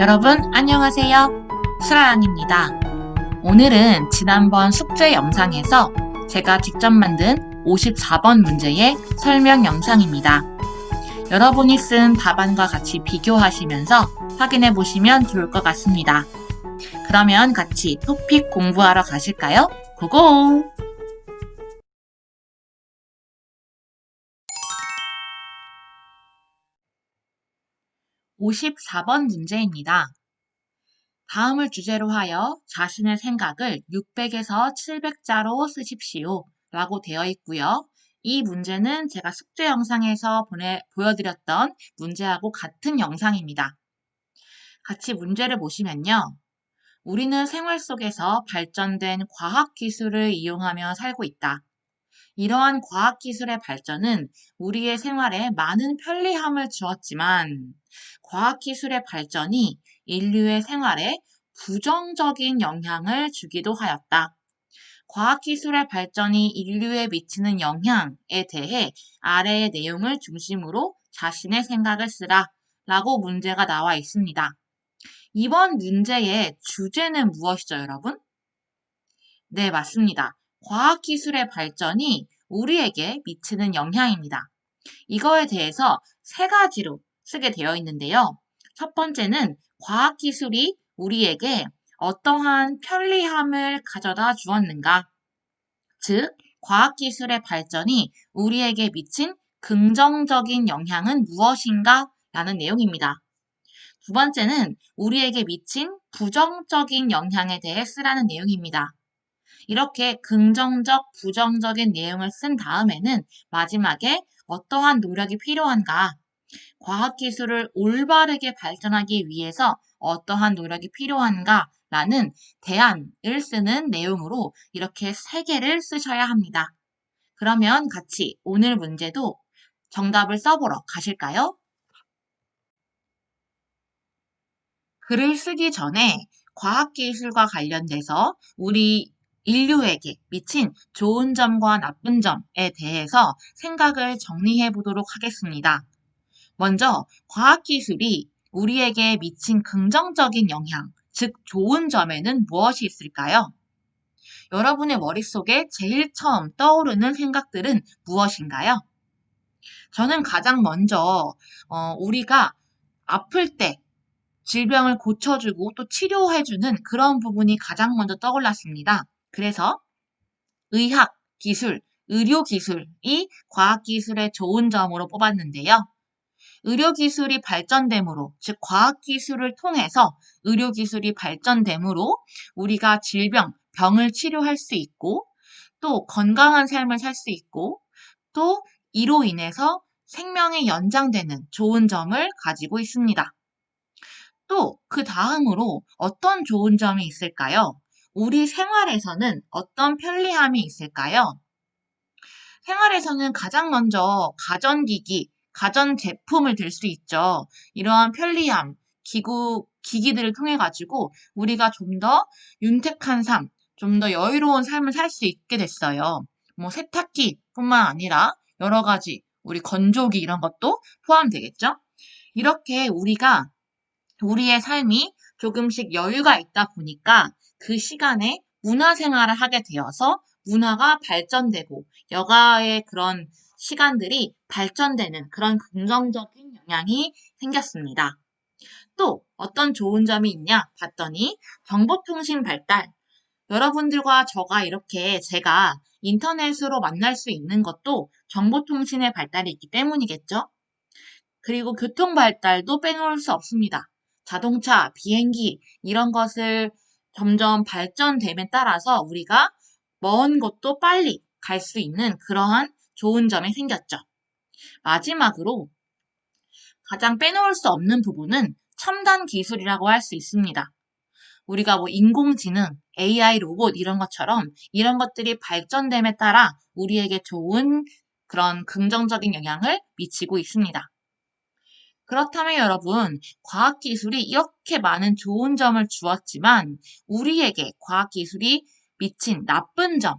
여러분 안녕하세요. 수라랑입니다. 오늘은 지난번 숙제 영상에서 제가 직접 만든 54번 문제의 설명 영상입니다. 여러분이 쓴 답안과 같이 비교하시면서 확인해 보시면 좋을 것 같습니다. 그러면 같이 토픽 공부하러 가실까요? 고고! 54번 문제입니다. 다음을 주제로 하여 자신의 생각을 600에서 700자로 쓰십시오. 라고 되어 있고요. 이 문제는 제가 숙제 영상에서 보내, 보여드렸던 문제하고 같은 영상입니다. 같이 문제를 보시면요. 우리는 생활 속에서 발전된 과학 기술을 이용하며 살고 있다. 이러한 과학기술의 발전은 우리의 생활에 많은 편리함을 주었지만 과학기술의 발전이 인류의 생활에 부정적인 영향을 주기도 하였다. 과학기술의 발전이 인류에 미치는 영향에 대해 아래의 내용을 중심으로 자신의 생각을 쓰라 라고 문제가 나와 있습니다. 이번 문제의 주제는 무엇이죠, 여러분? 네, 맞습니다. 과학기술의 발전이 우리에게 미치는 영향입니다. 이거에 대해서 세 가지로 쓰게 되어 있는데요. 첫 번째는 과학기술이 우리에게 어떠한 편리함을 가져다 주었는가? 즉, 과학기술의 발전이 우리에게 미친 긍정적인 영향은 무엇인가? 라는 내용입니다. 두 번째는 우리에게 미친 부정적인 영향에 대해 쓰라는 내용입니다. 이렇게 긍정적, 부정적인 내용을 쓴 다음에는 마지막에 어떠한 노력이 필요한가? 과학기술을 올바르게 발전하기 위해서 어떠한 노력이 필요한가? 라는 대안을 쓰는 내용으로 이렇게 세 개를 쓰셔야 합니다. 그러면 같이 오늘 문제도 정답을 써보러 가실까요? 글을 쓰기 전에 과학기술과 관련돼서 우리 인류에게 미친 좋은 점과 나쁜 점에 대해서 생각을 정리해 보도록 하겠습니다. 먼저 과학기술이 우리에게 미친 긍정적인 영향, 즉 좋은 점에는 무엇이 있을까요? 여러분의 머릿속에 제일 처음 떠오르는 생각들은 무엇인가요? 저는 가장 먼저 어, 우리가 아플 때 질병을 고쳐주고 또 치료해주는 그런 부분이 가장 먼저 떠올랐습니다. 그래서 의학, 기술, 의료 기술이 과학 기술의 좋은 점으로 뽑았는데요. 의료 기술이 발전됨으로, 즉 과학 기술을 통해서 의료 기술이 발전됨으로 우리가 질병, 병을 치료할 수 있고 또 건강한 삶을 살 수 있고 또 이로 인해서 생명이 연장되는 좋은 점을 가지고 있습니다. 또 그 다음으로 어떤 좋은 점이 있을까요? 우리 생활에서는 어떤 편리함이 있을까요? 생활에서는 가장 먼저 가전기기, 가전제품을 들 수 있죠. 이러한 편리함, 기구, 기기들을 통해 가지고 우리가 좀 더 윤택한 삶, 좀 더 여유로운 삶을 살 수 있게 됐어요. 뭐 세탁기뿐만 아니라 여러 가지 우리 건조기 이런 것도 포함되겠죠? 이렇게 우리가 우리의 삶이 조금씩 여유가 있다 보니까 그 시간에 문화 생활을 하게 되어서 문화가 발전되고 여가의 그런 시간들이 발전되는 그런 긍정적인 영향이 생겼습니다. 또 어떤 좋은 점이 있냐 봤더니 정보통신 발달. 여러분들과 저가 이렇게 제가 인터넷으로 만날 수 있는 것도 정보통신의 발달이 있기 때문이겠죠? 그리고 교통 발달도 빼놓을 수 없습니다. 자동차, 비행기 이런 것을 점점 발전됨에 따라서 우리가 먼 곳도 빨리 갈 수 있는 그러한 좋은 점이 생겼죠. 마지막으로 가장 빼놓을 수 없는 부분은 첨단 기술이라고 할 수 있습니다. 우리가 뭐 인공지능, AI 로봇 이런 것처럼 이런 것들이 발전됨에 따라 우리에게 좋은 그런 긍정적인 영향을 미치고 있습니다. 그렇다면 여러분, 과학기술이 이렇게 많은 좋은 점을 주었지만 우리에게 과학기술이 미친 나쁜 점,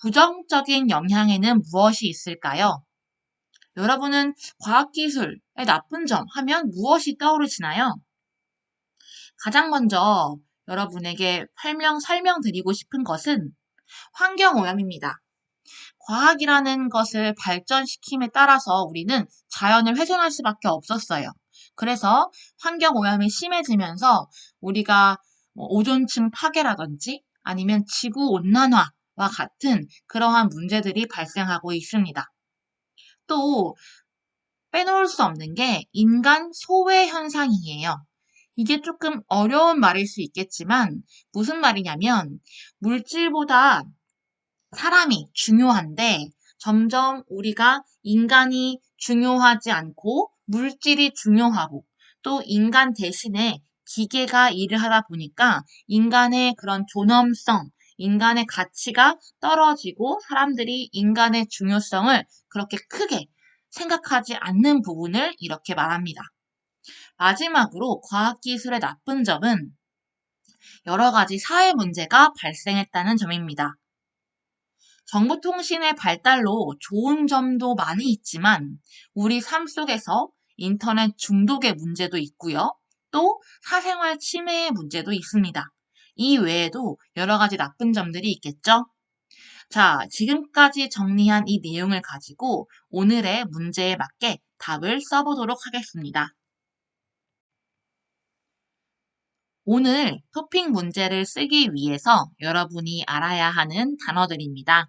부정적인 영향에는 무엇이 있을까요? 여러분은 과학기술의 나쁜 점 하면 무엇이 떠오르시나요? 가장 먼저 여러분에게 설명, 설명드리고 싶은 것은 환경오염입니다. 과학이라는 것을 발전시킴에 따라서 우리는 자연을 훼손할 수밖에 없었어요. 그래서 환경 오염이 심해지면서 우리가 뭐 오존층 파괴라든지 아니면 지구 온난화와 같은 그러한 문제들이 발생하고 있습니다. 또 빼놓을 수 없는 게 인간 소외 현상이에요. 이게 조금 어려운 말일 수 있겠지만 무슨 말이냐면 물질보다 사람이 중요한데 점점 우리가 인간이 중요하지 않고 물질이 중요하고 또 인간 대신에 기계가 일을 하다 보니까 인간의 그런 존엄성, 인간의 가치가 떨어지고 사람들이 인간의 중요성을 그렇게 크게 생각하지 않는 부분을 이렇게 말합니다. 마지막으로 과학기술의 나쁜 점은 여러 가지 사회 문제가 발생했다는 점입니다. 정보통신의 발달로 좋은 점도 많이 있지만 우리 삶 속에서 인터넷 중독의 문제도 있고요. 또 사생활 침해의 문제도 있습니다. 이 외에도 여러 가지 나쁜 점들이 있겠죠? 자, 지금까지 정리한 이 내용을 가지고 오늘의 문제에 맞게 답을 써보도록 하겠습니다. 오늘 토픽 문제를 쓰기 위해서 여러분이 알아야 하는 단어들입니다.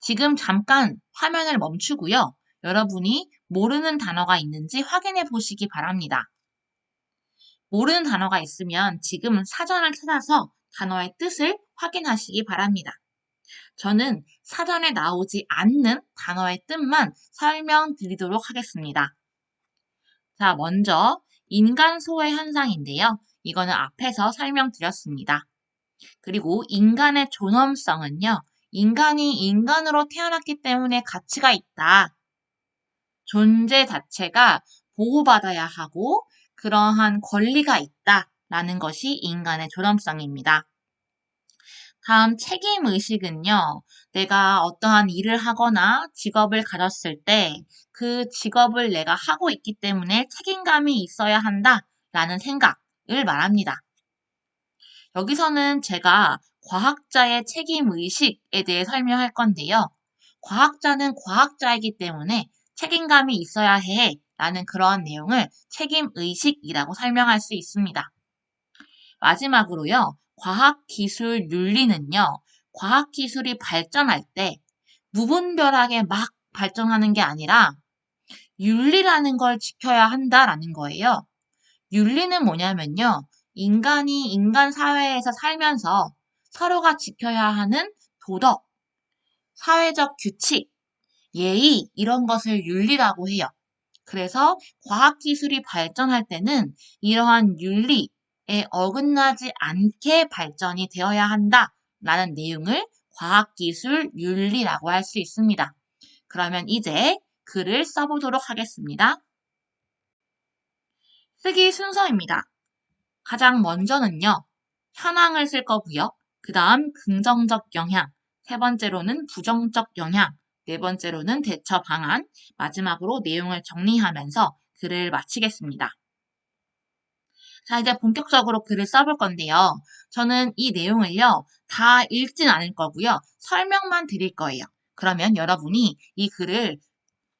지금 잠깐 화면을 멈추고요. 여러분이 모르는 단어가 있는지 확인해 보시기 바랍니다. 모르는 단어가 있으면 지금 사전을 찾아서 단어의 뜻을 확인하시기 바랍니다. 저는 사전에 나오지 않는 단어의 뜻만 설명드리도록 하겠습니다. 자, 먼저 인간 소외 현상인데요. 이거는 앞에서 설명드렸습니다. 그리고 인간의 존엄성은요. 인간이 인간으로 태어났기 때문에 가치가 있다. 존재 자체가 보호받아야 하고 그러한 권리가 있다 라는 것이 인간의 존엄성입니다. 다음 책임 의식은요. 내가 어떠한 일을 하거나 직업을 가졌을 때 그 직업을 내가 하고 있기 때문에 책임감이 있어야 한다 라는 생각을 말합니다. 여기서는 제가 과학자의 책임 의식에 대해 설명할 건데요. 과학자는 과학자이기 때문에 책임감이 있어야 해 라는 그러한 내용을 책임 의식이라고 설명할 수 있습니다. 마지막으로요. 과학기술 윤리는요, 과학기술이 발전할 때 무분별하게 막 발전하는 게 아니라 윤리라는 걸 지켜야 한다라는 거예요. 윤리는 뭐냐면요. 인간이 인간 사회에서 살면서 서로가 지켜야 하는 도덕, 사회적 규칙, 예의, 이런 것을 윤리라고 해요. 그래서 과학기술이 발전할 때는 이러한 윤리, 에 어긋나지 않게 발전이 되어야 한다 라는 내용을 과학기술 윤리라고 할 수 있습니다. 그러면 이제 글을 써보도록 하겠습니다. 쓰기 순서입니다. 가장 먼저는요, 현황을 쓸 거고요. 그 다음 긍정적 영향, 세 번째로는 부정적 영향, 네 번째로는 대처 방안, 마지막으로 내용을 정리하면서 글을 마치겠습니다. 자, 이제 본격적으로 글을 써볼 건데요. 저는 이 내용을요, 다 읽진 않을 거고요. 설명만 드릴 거예요. 그러면 여러분이 이 글을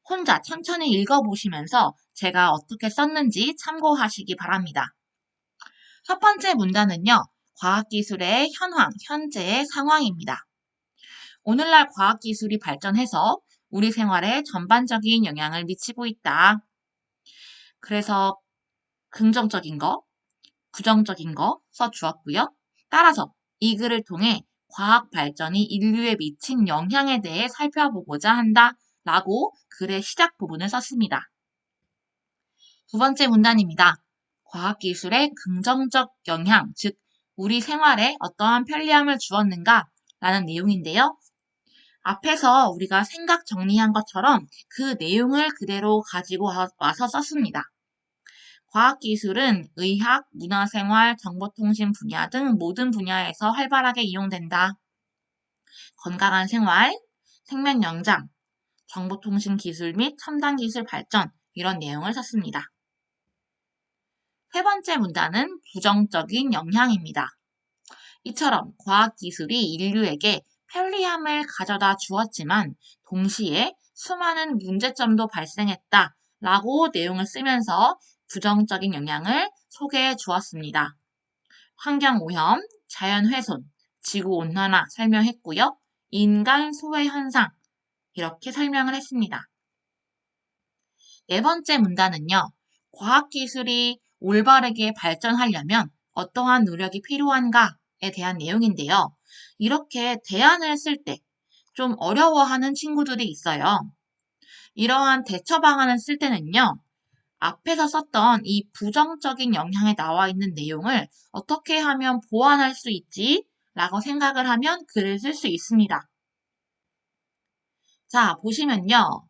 혼자 천천히 읽어보시면서 제가 어떻게 썼는지 참고하시기 바랍니다. 첫 번째 문단은요, 과학기술의 현황, 현재의 상황입니다. 오늘날 과학기술이 발전해서 우리 생활에 전반적인 영향을 미치고 있다. 그래서 긍정적인 거, 부정적인 거 써주었고요. 따라서 이 글을 통해 과학 발전이 인류에 미친 영향에 대해 살펴보고자 한다 라고 글의 시작 부분을 썼습니다. 두 번째 문단입니다. 과학기술의 긍정적 영향, 즉 우리 생활에 어떠한 편리함을 주었는가 라는 내용인데요. 앞에서 우리가 생각 정리한 것처럼 그 내용을 그대로 가지고 와서 썼습니다. 과학기술은 의학, 문화생활, 정보통신 분야 등 모든 분야에서 활발하게 이용된다. 건강한 생활, 생명 연장, 정보통신 기술 및 첨단 기술 발전 이런 내용을 썼습니다. 세 번째 문단은 부정적인 영향입니다. 이처럼 과학기술이 인류에게 편리함을 가져다 주었지만 동시에 수많은 문제점도 발생했다 라고 내용을 쓰면서 부정적인 영향을 소개해 주었습니다. 환경오염, 자연훼손, 지구온난화 설명했고요. 인간 소외 현상 이렇게 설명을 했습니다. 네 번째 문단은요. 과학기술이 올바르게 발전하려면 어떠한 노력이 필요한가에 대한 내용인데요. 이렇게 대안을 쓸 때 좀 어려워하는 친구들이 있어요. 이러한 대처 방안을 쓸 때는요. 앞에서 썼던 이 부정적인 영향에 나와 있는 내용을 어떻게 하면 보완할 수 있지? 라고 생각을 하면 글을 쓸 수 있습니다. 자, 보시면요.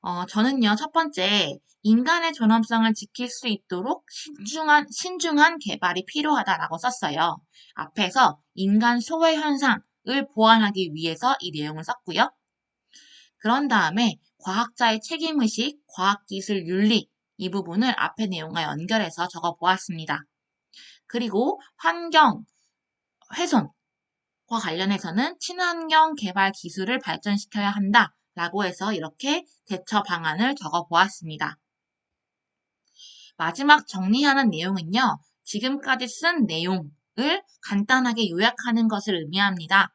어, 저는요, 첫 번째, 인간의 존엄성을 지킬 수 있도록 신중한, 신중한 개발이 필요하다라고 썼어요. 앞에서 인간 소외 현상을 보완하기 위해서 이 내용을 썼고요. 그런 다음에 과학자의 책임의식, 과학기술 윤리 이 부분을 앞의 내용과 연결해서 적어 보았습니다. 그리고 환경, 훼손과 관련해서는 친환경 개발 기술을 발전시켜야 한다 라고 해서 이렇게 대처 방안을 적어 보았습니다. 마지막 정리하는 내용은요. 지금까지 쓴 내용을 간단하게 요약하는 것을 의미합니다.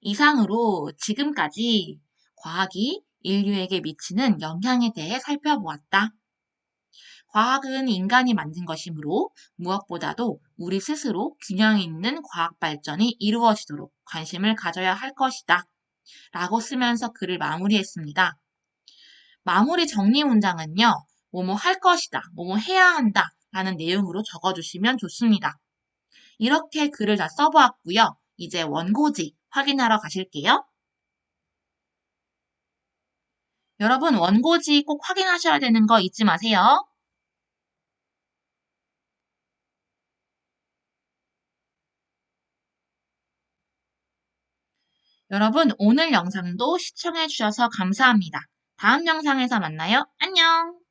이상으로 지금까지 과학이 인류에게 미치는 영향에 대해 살펴보았다. 과학은 인간이 만든 것이므로 무엇보다도 우리 스스로 균형 있는 과학 발전이 이루어지도록 관심을 가져야 할 것이다. 라고 쓰면서 글을 마무리했습니다. 마무리 정리 문장은요, 뭐뭐 할 것이다, 뭐뭐 해야 한다 라는 내용으로 적어주시면 좋습니다. 이렇게 글을 다 써보았고요. 이제 원고지 확인하러 가실게요. 여러분 원고지 꼭 확인하셔야 되는 거 잊지 마세요. 여러분 오늘 영상도 시청해 주셔서 감사합니다. 다음 영상에서 만나요. 안녕!